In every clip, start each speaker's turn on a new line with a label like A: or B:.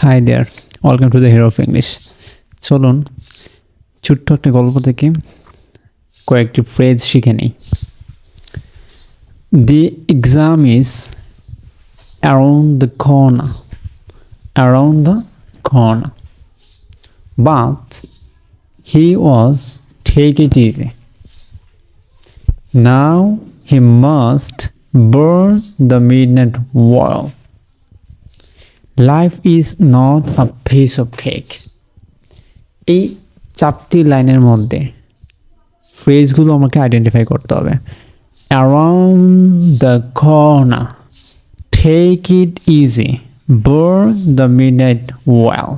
A: Hi there welcome to the hero of English চলুন, ছোট্ট একটা গল্প থেকে কয়েকটি ফ্রেজ শিখে নিই। The exam is around the corner around the corner but he was take it easy now he must burn the midnight oil. Life is not a piece of cake এই চারটি লাইনের মধ্যে ফ্রেজগুলো আমাকে আইডেন্টিফাই করতে হবে। Around the corner take it easy burn the midnight oil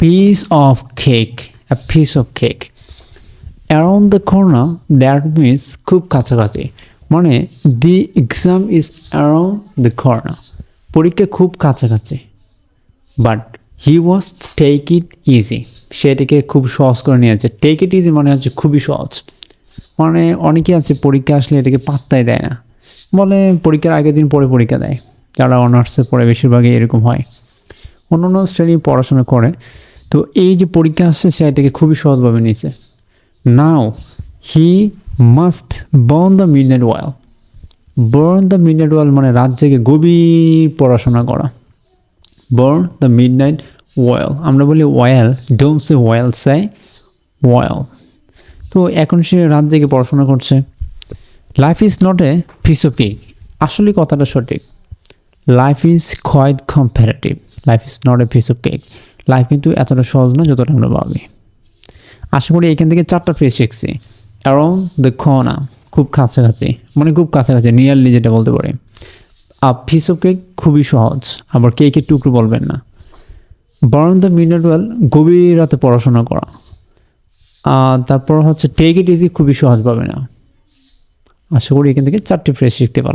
A: piece of cake a piece of cake around the corner that means খুব কাছাকাছি। মানে the exam is around the corner পরীক্ষা খুব কাছাকাছি। But he was take it easy সেটাকে খুব সহজ করে নিয়েছে। টেক ইট ইজি মানে হচ্ছে খুবই সহজ। মানে অনেকে আছে পরীক্ষা আসলে এটাকে পাত্তাই দেয় না। বলে পরীক্ষার আগের দিন পরে পরীক্ষা দেয়। যারা অনার্সে পড়ে বেশিরভাগই এরকম হয়। অন্য অন্য শ্রেণি পড়াশোনা করে। তো এই যে পরীক্ষা আসছে, সে এটাকে খুবই সহজভাবে নিয়েছে। Now he must burn the midnight oil burn the midnight oil মানে রাত জেগে গভীর পড়াশোনা করা। বার্ন দ্য মিডনাইট ওয়েল আমরা বলি ওয়েল ডোম সে ওয়েল সে ওয়েল তো এখন সে রাত জেগে পড়াশোনা করছে। Life is not a piece of cake আসলে কথাটা সঠিক। Life is quite comparative life is not a piece of cake life কিন্তু এতটা সহজ না যতটা আমরা ভাবি। আশা করি এখান থেকে চারটা ফ্রেজ শিখছি। অ্যারাউন্ড দ্য কর্নার খুব কাছাকাছি মানে খুব কাছাকাছি নিয়ারলি যেটা বলতে পারি। আপ পিস কেক খুবই সহজ, আবার কেকের টুকরো বলবেন না। বরং দ্য মিনাট ওয়েল গভীর রাতে পড়াশোনা করা। তারপর হচ্ছে টেক ইট ইজি খুবই সহজ পাবে না। আশা করি এখান থেকে চারটি ফ্রেশ শিখতে পারলাম।